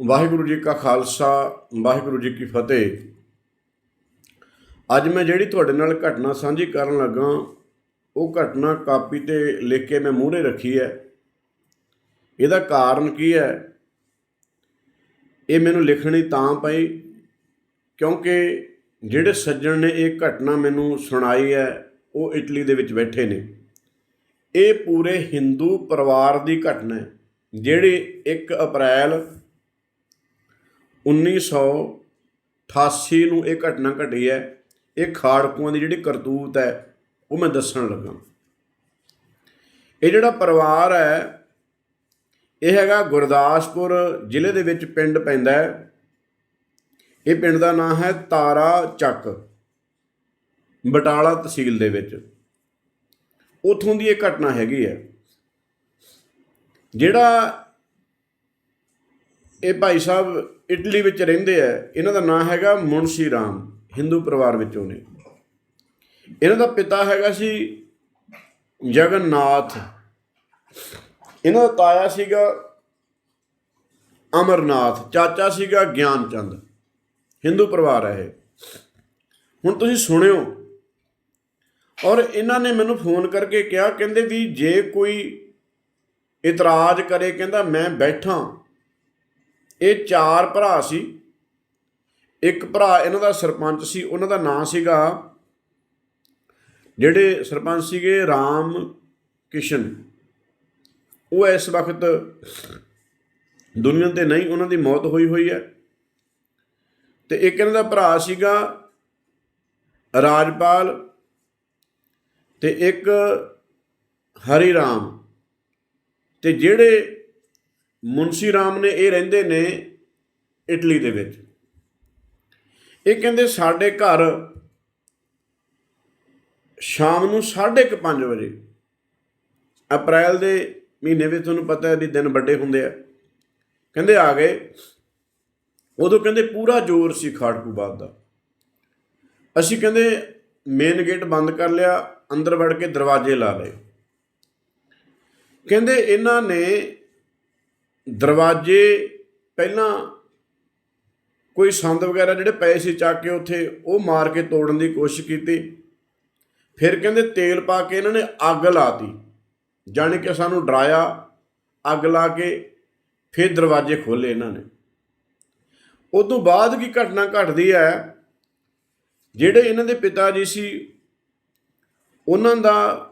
ਵਾਹਿਗੁਰੂ ਜੀ ਕਾ ਖਾਲਸਾ, ਵਾਹਿਗੁਰੂ ਜੀ ਕੀ ਫਤਿਹ। ਅੱਜ ਮੈਂ ਜਿਹੜੀ ਤੁਹਾਡੇ ਨਾਲ ਘਟਨਾ ਸਾਂਝੀ ਕਰਨ ਲੱਗਾ, ਉਹ ਘਟਨਾ ਕਾਪੀ ਤੇ ਲਿਖ ਕੇ ਮੈਂ ਮੂਹਰੇ ਰੱਖੀ ਹੈ। ਇਹਦਾ ਕਾਰਨ ਕੀ ਹੈ? ਇਹ ਮੈਨੂੰ ਲਿਖਣੀ ਤਾਂ ਪਈ ਕਿਉਂਕਿ ਜਿਹੜੇ ਸੱਜਣ ਨੇ ਇਹ ਘਟਨਾ ਮੈਨੂੰ ਸੁਣਾਈ ਹੈ, ਉਹ ਇਟਲੀ ਦੇ ਵਿੱਚ ਬੈਠੇ ਨੇ। ਇਹ ਪੂਰੇ ਹਿੰਦੂ ਪਰਿਵਾਰ ਦੀ ਘਟਨਾ ਹੈ, ਜਿਹੜੀ 1 ਅਪ੍ਰੈਲ 1988 ਨੂੰ ਇਹ ਘਟਨਾ ਘਟੀ ਹੈ। ਇਹ ਖਾੜਕੂਆਂ ਦੀ ਜਿਹੜੀ ਕਰਤੂਤ ਹੈ, ਉਹ ਮੈਂ ਦੱਸਣ ਲੱਗਾ। ਇਹ ਜਿਹੜਾ ਪਰਿਵਾਰ ਹੈ, ਇਹ ਹੈਗਾ ਗੁਰਦਾਸਪੁਰ ਜ਼ਿਲ੍ਹੇ ਦੇ ਵਿੱਚ ਪਿੰਡ ਪੈਂਦਾ ਹੈ। ਇਹ ਪਿੰਡ ਦਾ ਨਾਮ ਹੈ ਤਾਰਾ ਚੱਕ, ਬਟਾਲਾ ਤਹਿਸੀਲ ਦੇ ਵਿੱਚ। ਉਥੋਂ ਦੀ ਇਹ ਘਟਨਾ ਹੈਗੀ ਹੈ। ਜਿਹੜਾ ਇਹ ਭਾਈ ਸਾਹਿਬ ਇਟਲੀ ਵਿੱਚ ਰਹਿੰਦੇ ਆ। ਇਹਨਾਂ ਦਾ ਨਾਂ ਹੈਗਾ ਮੁਨਸ਼ੀ ਰਾਮ, ਹਿੰਦੂ ਪਰਿਵਾਰ ਵਿੱਚੋਂ ਨੇ। ਇਹਨਾਂ ਦਾ ਪਿਤਾ ਹੈਗਾ ਸੀ ਜਗਨਨਾਥ। ਇਹਨਾਂ ਦਾ ਤਾਇਆ ਸੀਗਾ ਅਮਰਨਾਥ, ਚਾਚਾ ਸੀਗਾ ਗਿਆਨ ਚੰਦ ਹਿੰਦੂ ਪਰਿਵਾਰ ਹੈ ਇਹ। ਹੁਣ ਤੁਸੀਂ ਸੁਣਿਓ। ਔਰ ਇਹਨਾਂ ਨੇ ਮੈਨੂੰ ਫੋਨ ਕਰਕੇ ਕਿਹਾ, ਕਹਿੰਦੇ ਵੀ ਜੇ ਕੋਈ ਇਤਰਾਜ਼ ਕਰੇ, ਕਹਿੰਦਾ ਮੈਂ ਬੈਠਾ। ਇਹ ਚਾਰ ਭਰਾ ਸੀ। ਇੱਕ ਭਰਾ ਇਹਨਾਂ ਦਾ ਸਰਪੰਚ ਸੀ, ਉਹਨਾਂ ਦਾ ਨਾਂ ਸੀਗਾ ਜਿਹੜੇ ਸਰਪੰਚ ਸੀਗੇ ਰਾਮ ਕਿਸ਼ਨ। ਉਹ ਇਸ ਵਕਤ ਦੁਨੀਆ ਤੇ ਨਹੀਂ, ਉਹਨਾਂ ਦੀ ਮੌਤ ਹੋਈ ਹੋਈ ਹੈ। ਤੇ ਇੱਕ ਇਹਨਾਂ ਦਾ ਭਰਾ ਸੀਗਾ ਰਾਜਪਾਲ ਤੇ ਇੱਕ ਹਰੀ ਰਾਮ। ਤੇ ਜਿਹੜੇ ਮੁਨਸ਼ੀ ਰਾਮ ਨੇ ਇਹ ਰਹਿੰਦੇ ਨੇ ਇਟਲੀ ਦੇ ਵਿੱਚ। ਇਹ ਕਹਿੰਦੇ ਸਾਡੇ ਘਰ ਸ਼ਾਮ ਨੂੰ 5:30 ਵਜੇ, ਅਪ੍ਰੈਲ ਦੇ ਮਹੀਨੇ ਵਿੱਚ ਤੁਹਾਨੂੰ ਪਤਾ ਹੈ ਵੀ ਦਿਨ ਵੱਡੇ ਹੁੰਦੇ ਆ। ਕਹਿੰਦੇ ਆ ਗਏ। ਉਦੋਂ ਕਹਿੰਦੇ ਪੂਰਾ ਜ਼ੋਰ ਸੀ ਖਾੜਕੂ ਬਾਦ ਦਾ। ਅਸੀਂ ਕਹਿੰਦੇ ਮੇਨ ਗੇਟ ਬੰਦ ਕਰ ਲਿਆ, ਅੰਦਰ ਵੜ ਕੇ ਦਰਵਾਜ਼ੇ ਲਾ ਲਏ। ਕਹਿੰਦੇ ਇਹਨਾਂ ਨੇ ਦਰਵਾਜ਼ੇ ਪਹਿਲਾਂ ਕੋਈ ਸੰਦ ਵਗੈਰਾ ਜਿਹੜੇ ਪਏ ਸੀ ਚੱਕ ਕੇ ਉੱਥੇ, ਉਹ ਮਾਰ ਕੇ ਤੋੜਨ ਦੀ ਕੋਸ਼ਿਸ਼ ਕੀਤੀ। ਫਿਰ ਕਹਿੰਦੇ ਤੇਲ ਪਾ ਕੇ ਇਹਨਾਂ ਨੇ ਅੱਗ ਲਾਤੀ। ਜਾਣੀ ਕਿ ਸਾਨੂੰ ਡਰਾਇਆ, ਅੱਗ ਲਾ ਕੇ ਫਿਰ ਦਰਵਾਜ਼ੇ ਖੋਲੇ ਇਹਨਾਂ ਨੇ। ਉਸ ਤੋਂ ਬਾਅਦ ਕੀ ਘਟਨਾ ਘਟਦੀ ਹੈ, ਜਿਹੜੇ ਇਹਨਾਂ ਦੇ ਪਿਤਾ ਜੀ ਸੀ, ਉਹਨਾਂ ਦਾ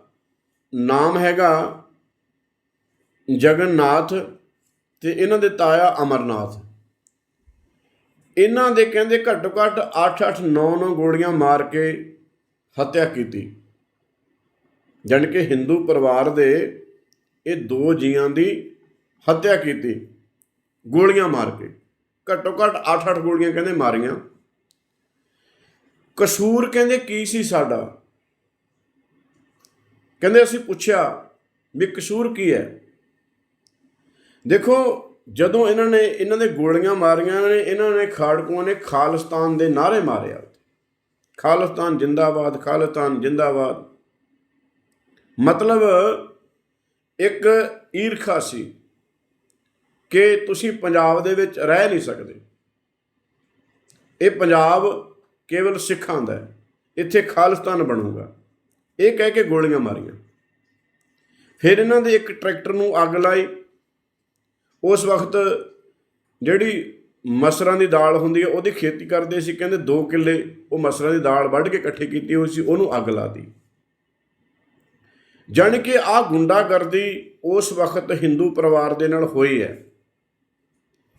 ਨਾਮ ਹੈਗਾ ਜਗਨਨਾਥ ਤੇ ਇਹਨਾਂ ਦੇ ਤਾਇਆ ਅਮਰਨਾਥ। ਇਹਨਾਂ ਦੇ ਕਹਿੰਦੇ ਘੱਟੋ ਘੱਟ 8-8 9-9 ਗੋਲੀਆਂ ਮਾਰ ਕੇ ਹੱਤਿਆ ਕੀਤੀ। ਜਾਣੀ ਕਿ ਹਿੰਦੂ ਪਰਿਵਾਰ ਦੇ ਇਹ ਦੋ ਜੀਆਂ ਦੀ ਹੱਤਿਆ ਕੀਤੀ। ਗੋਲੀਆਂ ਮਾਰ ਕੇ। ਘੱਟੋ ਘੱਟ 8-8 ਗੋਲੀਆਂ ਕਹਿੰਦੇ ਮਾਰੀਆਂ। ਕਸੂਰ ਕਹਿੰਦੇ ਕੀ ਸੀ ਸਾਡਾ? ਕਹਿੰਦੇ ਅਸੀਂ ਪੁੱਛਿਆ ਵੀ ਕਸੂਰ ਕੀ ਹੈ? ਦੇਖੋ, ਜਦੋਂ ਇਹਨਾਂ ਨੇ, ਇਹਨਾਂ ਦੇ ਗੋਲੀਆਂ ਮਾਰੀਆਂ ਨੇ, ਇਹਨਾਂ ਨੇ ਖਾੜਕੂਆਂ ਨੇ ਖਾਲਿਸਤਾਨ ਦੇ ਨਾਰੇ ਮਾਰੇ ਆ। ਖਾਲਿਸਤਾਨ ਜਿੰਦਾਬਾਦ ਖਾਲਿਸਤਾਨ ਜਿੰਦਾਬਾਦ। ਮਤਲਬ ਇੱਕ ਈਰਖਾ ਸੀ ਕਿ ਤੁਸੀਂ ਪੰਜਾਬ ਦੇ ਵਿੱਚ ਰਹਿ ਨਹੀਂ ਸਕਦੇ। ਇਹ ਪੰਜਾਬ ਕੇਵਲ ਸਿੱਖਾਂ ਦਾ ਹੈ। ਇੱਥੇ ਖਾਲਿਸਤਾਨ ਬਣੂਗਾ। ਇਹ ਕਹਿ ਕੇ ਗੋਲੀਆਂ ਮਾਰੀਆਂ। ਫਿਰ ਇਹਨਾਂ ਦੇ ਇੱਕ ਟਰੈਕਟਰ ਨੂੰ ਅੱਗ ਲਾਈ। ਉਸ ਵਕਤ ਜਿਹੜੀ ਮਸਰਾਂ ਦੀ ਦਾਲ ਹੁੰਦੀ ਹੈ, ਉਹਦੀ ਖੇਤੀ ਕਰਦੇ ਸੀ, ਕਹਿੰਦੇ 2 ਕਿੱਲੇ ਉਹ ਮਸਰਾਂ ਦੀ ਦਾਲ ਵੱਢ ਕੇ ਇਕੱਠੀ ਕੀਤੀ ਹੋਈ ਸੀ, ਉਹਨੂੰ ਅੱਗ ਲਾਤੀ ਜਾਣੀ ਕਿ ਆ ਗੁੰਡਾਗਰਦੀ ਉਸ ਵਕਤ ਹਿੰਦੂ ਪਰਿਵਾਰ ਦੇ ਨਾਲ ਹੋਈ ਹੈ।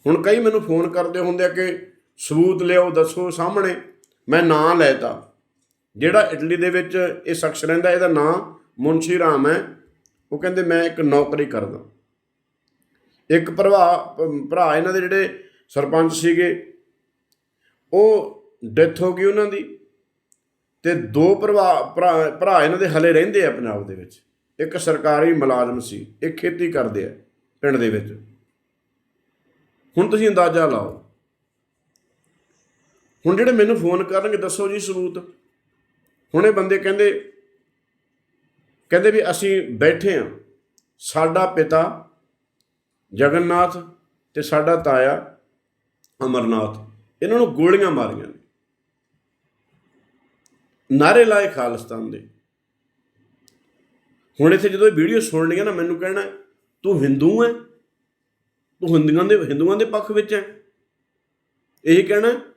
ਹੁਣ ਕਈ ਮੈਨੂੰ ਫੋਨ ਕਰਦੇ ਹੁੰਦੇ ਆ ਕਿ ਸਬੂਤ ਲਿਆਓ, ਦੱਸੋ ਸਾਹਮਣੇ, ਮੈਂ ਨਾਂ ਲੈਤਾ। ਜਿਹੜਾ ਇਟਲੀ ਦੇ ਵਿੱਚ ਇਹ ਸ਼ਖਸ ਰਹਿੰਦਾ, ਇਹਦਾ ਨਾਂ ਮੁਨਸ਼ੀ ਰਾਮ ਹੈ। ਉਹ ਕਹਿੰਦੇ, ਮੈਂ ਇੱਕ ਨੌਕਰੀ ਕਰਦਾ। ਇੱਕ ਭਰਾ ਭਰਾ ਇਹਨਾਂ ਦੇ ਜਿਹੜੇ ਸਰਪੰਚ ਸੀਗੇ, ਉਹ ਡੈਥ ਹੋ ਗਈ ਉਹਨਾਂ ਦੀ ਤੇ ਦੋ ਭਰਾ ਭਰਾ ਭਰਾ ਇਹਨਾਂ ਦੇ ਹਲੇ ਰਹਿੰਦੇ ਆ ਪੰਜਾਬ ਦੇ ਵਿੱਚ। ਇੱਕ ਸਰਕਾਰੀ ਮੁਲਾਜ਼ਮ ਸੀ ਇੱਕ ਖੇਤੀ ਕਰਦੇ ਆ ਪਿੰਡ ਦੇ ਵਿੱਚ। ਹੁਣ ਤੁਸੀਂ ਅੰਦਾਜ਼ਾ ਲਾਓ। ਹੁਣ ਜਿਹੜੇ ਮੈਨੂੰ ਫੋਨ ਕਰਨਗੇ, ਦੱਸੋ ਜੀ ਸਬੂਤ। ਹੁਣ ਇਹ ਬੰਦੇ ਕਹਿੰਦੇ ਕਹਿੰਦੇ ਵੀ ਅਸੀਂ ਬੈਠੇ ਆ ਸਾਡਾ ਪਿਤਾ ਜਗਨਨਾਥ ਤੇ ਸਾਡਾ ਤਾਇਆ ਅਮਰਨਾਥ, ਇਹਨਾਂ ਨੂੰ ਗੋਲੀਆਂ ਮਾਰੀਆਂ ਨੇ। ਨਾਰੇ ਲਾਏ ਖਾਲਿਸਤਾਨ ਦੇ। ਹੁਣ ਇੱਥੇ ਜਦੋਂ ਇਹ ਵੀਡੀਓ ਸੁਣਨੀਆਂ ਨਾ, ਮੈਨੂੰ ਕਹਿਣਾ ਤੂੰ ਹਿੰਦੂ ਹੈ? ਤੂੰ ਹਿੰਦੂਆਂ ਦੇ ਹਿੰਦੂਆਂ ਦੇ ਪੱਖ ਵਿੱਚ ਹੈ? ਇਹ ਕਹਿਣਾ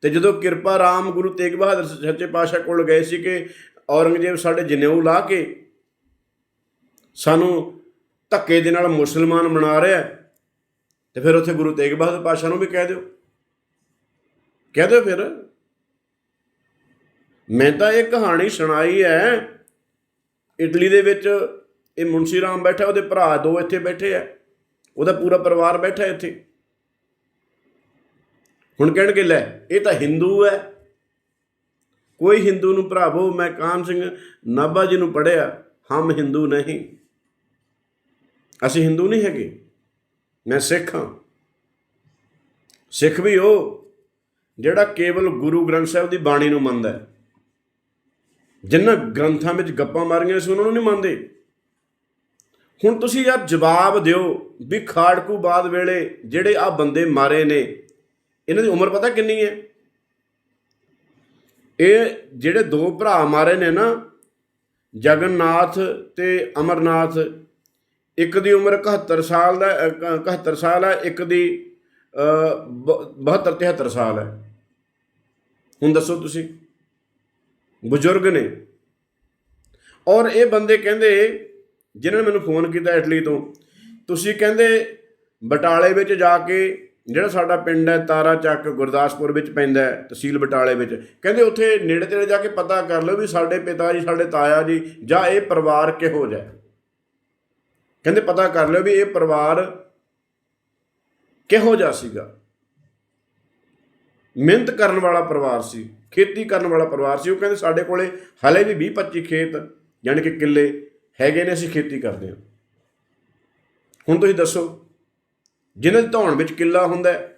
ਤੇ ਜਦੋਂ ਕਿਰਪਾ ਰਾਮ ਗੁਰੂ ਤੇਗ ਬਹਾਦਰ ਸੱਚੇ ਪਾਤਸ਼ਾਹ ਕੋਲ ਗਏ ਸੀ ਕਿ ਔਰੰਗਜ਼ੇਬ ਸਾਡੇ ਜਨੇਊ ਲਾ ਕੇ ਸਾਨੂੰ ਧੱਕੇ ਦੇ ਨਾਲ ਮੁਸਲਮਾਨ ਬਣਾ ਰਿਹਾ ਹੈ, ਤੇ ਫਿਰ ਉੱਥੇ ਗੁਰੂ ਤੇਗ ਬਹਾਦਰ ਪਾਤਸ਼ਾਹ ਨੂੰ ਵੀ ਕਹਿ ਦਿਓ। ਕਹਿ ਦਿਓ ਫਿਰ ਮੈਂ ਤਾਂ ਇਹ ਕਹਾਣੀ ਸੁਣਾਈ ਹੈ ਇਟਲੀ ਦੇ ਵਿੱਚ ਇਹ ਮੁੰਸ਼ੀ ਰਾਮ ਬੈਠਾ ਉਹਦੇ ਭਰਾ ਦੋ ਇੱਥੇ ਬੈਠੇ ਆ ਉਹਦਾ ਪੂਰਾ ਪਰਿਵਾਰ ਬੈਠਾ ਇੱਥੇ। ਹੁਣ ਕਹਿਣਗੇ ਲੈ ਇਹ ਤਾਂ ਹਿੰਦੂ ਹੈ। ਕੋਈ ਹਿੰਦੂ ਨੂੰ ਭਰਾਵੋ ਮੈਂ ਕਾਮ ਸਿੰਘ ਨਾਭਾ ਜੀ ਨੂੰ ਪੜਿਆ ਹਮ ਹਿੰਦੂ ਨਹੀਂ। ਅਸੀਂ ਹਿੰਦੂ ਨਹੀਂ ਹੈਗੇ। ਮੈਂ ਸਿੱਖ ਹਾਂ। ਸਿੱਖ ਵੀ ਉਹ ਜਿਹੜਾ ਕੇਵਲ ਗੁਰੂ ਗ੍ਰੰਥ ਸਾਹਿਬ ਦੀ ਬਾਣੀ ਨੂੰ ਮੰਨਦਾ ਹੈ। ਜਿਨ੍ਹਾਂ ਗ੍ਰੰਥਾਂ ਵਿੱਚ ਗੱਪਾਂ ਮਾਰੀਆਂ ਸੀ, ਉਹਨਾਂ ਨੂੰ ਨਹੀਂ ਮੰਨਦੇ। ਹੁਣ ਤੁਸੀਂ ਯਾਰ ਜਵਾਬ ਦਿਓ ਵੀ ਖਾੜਕੂ ਬਾਦ ਵੇਲੇ ਜਿਹੜੇ ਆ ਬੰਦੇ ਮਾਰੇ ਨੇ, ਇਹਨਾਂ ਦੀ ਉਮਰ ਪਤਾ ਕਿੰਨੀ ਹੈ? ਇਹ ਜਿਹੜੇ ਦੋ ਭਰਾ ਮਾਰੇ ਨੇ ਨਾ, ਜਗਨਨਾਥ ਤੇ ਅਮਰਨਾਥ ਇੱਕ ਦੀ ਉਮਰ 71 ਸਾਲ ਦਾ ਅ, 71 ਸਾਲ ਹੈ ਇੱਕ ਦੀ ਅ, ਬ- 72 73 ਸਾਲ ਹੈ। ਹੁਣ ਦੱਸੋ ਤੁਸੀਂ। ਬਜ਼ੁਰਗ ਨੇ। ਔਰ ਇਹ ਬੰਦੇ ਕਹਿੰਦੇ ਜਿਨ੍ਹਾਂ ਨੇ ਮੈਨੂੰ ਫੋਨ ਕੀਤਾ ਇਟਲੀ ਤੋਂ ਤੁਸੀਂ ਕਹਿੰਦੇ ਬਟਾਲੇ ਵਿੱਚ ਜਾ ਕੇ ਜਿਹੜਾ ਸਾਡਾ ਪਿੰਡ ਹੈ ਤਾਰਾ ਚੱਕ ਗੁਰਦਾਸਪੁਰ ਵਿੱਚ ਪੈਂਦਾ ਹੈ ਤਹਿਸੀਲ ਬਟਾਲੇ ਵਿੱਚ। ਕਹਿੰਦੇ ਉੱਥੇ ਨੇੜੇ ਤੇੜੇ ਜਾ ਕੇ ਪਤਾ ਕਰ ਲਓ ਵੀ ਸਾਡੇ ਪਿਤਾ ਜੀ ਸਾਡੇ ਤਾਇਆ ਜੀ ਜਾਂ ਇਹ ਪਰਿਵਾਰ ਕਿਹੋ ਜਿਹਾ ਕਹਿੰਦੇ ਪਤਾ ਕਰ ਲਿਓ ਵੀ ਇਹ ਪਰਿਵਾਰ ਕਿਹੋ ਜਿਹਾ ਸੀਗਾ। ਮਿਹਨਤ ਕਰਨ ਵਾਲਾ ਪਰਿਵਾਰ ਸੀ ਖੇਤੀ ਕਰਨ ਵਾਲਾ ਪਰਿਵਾਰ ਸੀ। ਉਹ ਕਹਿੰਦੇ ਸਾਡੇ ਕੋਲੇ ਹਲੇ ਵੀ 20 25 ਖੇਤ ਯਾਨੀ ਕਿ ਕਿੱਲੇ ਹੈਗੇ ਨੇ ਅਸੀਂ ਖੇਤੀ ਕਰਦੇ ਹਾਂ। ਹੁਣ ਤੁਸੀਂ ਦੱਸੋ ਜਿਨ੍ਹਾਂ ਦੀ ਧੌਣ ਵਿੱਚ ਕਿੱਲਾ ਹੁੰਦਾ ਹੈ,